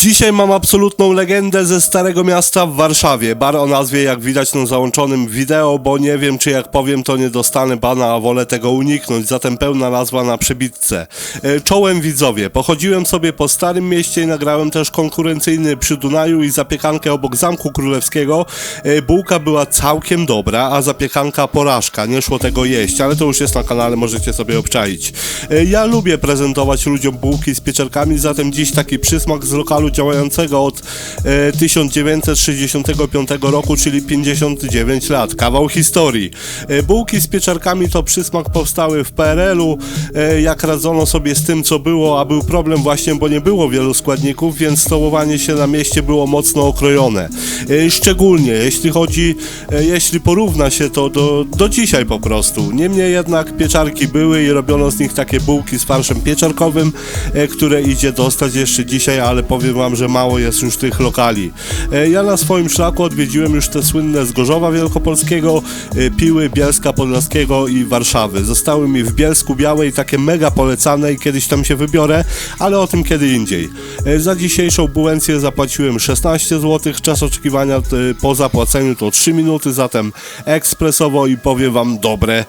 Dzisiaj mam absolutną legendę ze Starego Miasta w Warszawie. Bar o nazwie, jak widać na załączonym wideo, bo nie wiem, czy jak powiem, to nie dostanę bana, a wolę tego uniknąć. Zatem pełna nazwa na przebitce. E, Czołem widzowie. Pochodziłem sobie po Starym Mieście i nagrałem też konkurencyjny przy Dunaju i zapiekankę obok Zamku Królewskiego. E, Bułka była całkiem dobra, a zapiekanka porażka. Nie szło tego jeść, ale to już jest na kanale, możecie sobie obczaić. E, Ja lubię prezentować ludziom bułki z pieczarkami, zatem dziś taki przysmak z lokalu działającego od e, 1965 roku, czyli 59 lat. Kawał historii. E, bułki z pieczarkami to przysmak powstały w PRL-u, e, jak radzono sobie z tym, co było, a był problem właśnie, bo nie było wielu składników, więc stołowanie się na mieście było mocno okrojone. E, szczególnie jeśli chodzi, e, jeśli porówna się to do, do dzisiaj po prostu. Niemniej jednak pieczarki były i robiono z nich takie bułki z farszem pieczarkowym, e, które idzie dostać jeszcze dzisiaj, ale powiem wam, że mało jest już tych lokali. E, Ja na swoim szlaku odwiedziłem już te słynne z Gorzowa Wielkopolskiego, e, Piły, Bielska Podlaskiego i Warszawy. Zostały mi w Bielsku Białej takie mega polecane i kiedyś tam się wybiorę, ale o tym kiedy indziej. E, Za dzisiejszą bułencję zapłaciłem 16 zł, czas oczekiwania po zapłaceniu to 3 minuty, zatem ekspresowo i powiem wam dobre,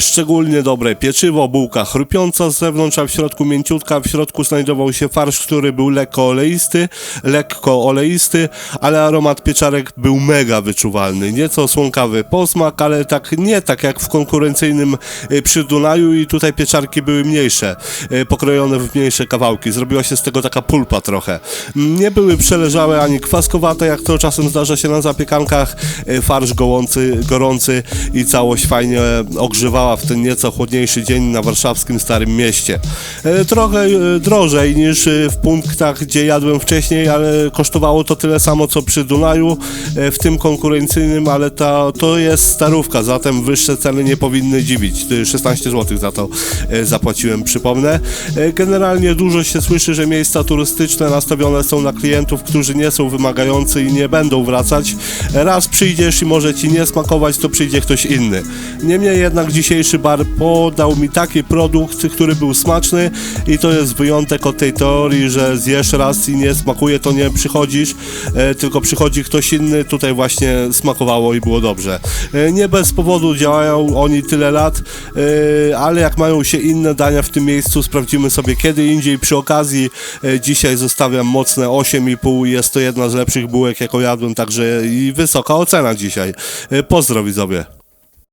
szczególnie dobre pieczywo, bułka chrupiąca z zewnątrz, a w środku mięciutka, w środku znajdował się farsz, który był lekko oleisty, lekko oleisty, ale aromat pieczarek był mega wyczuwalny, nieco słonkawy posmak, ale tak nie tak jak w konkurencyjnym e, przy Dunaju i tutaj pieczarki były mniejsze, e, pokrojone w mniejsze kawałki, zrobiła się z tego taka pulpa trochę. Nie były przeleżałe ani kwaskowate, jak to czasem zdarza się na zapiekankach, e, farsz gołący, gorący i całość fajnie ogrzewała w ten nieco chłodniejszy dzień na warszawskim Starym Mieście. Trochę drożej niż w punktach, gdzie jadłem wcześniej, ale kosztowało to tyle samo co przy Dunaju, e, w tym konkurencyjnym, ale to jest starówka, zatem wyższe ceny nie powinny dziwić. E, 16 zł za to e, zapłaciłem, przypomnę. E, Generalnie dużo się słyszy, że miejsca turystyczne nastawione są na klientów, którzy nie są wymagający i nie będą wracać. Raz przyjdziesz i może ci nie smakować, to przyjdzie ktoś inny. Niemniej jednak dzisiejszy bar podał mi taki produkt, który był smaczny i to jest wyjątek od tej teorii, że zjesz raz i nie smakuje, to nie przychodzisz, e, tylko przychodzi ktoś inny. Tutaj właśnie smakowało i było dobrze. E, Nie bez powodu działają oni tyle lat, e, ale jak mają się inne dania w tym miejscu, sprawdzimy sobie kiedy indziej. Przy okazji dzisiaj zostawiam mocne 8,5. Jest to jedna z lepszych bułek, jaką jadłem, także i wysoka ocena dzisiaj. Pozdro widzowie.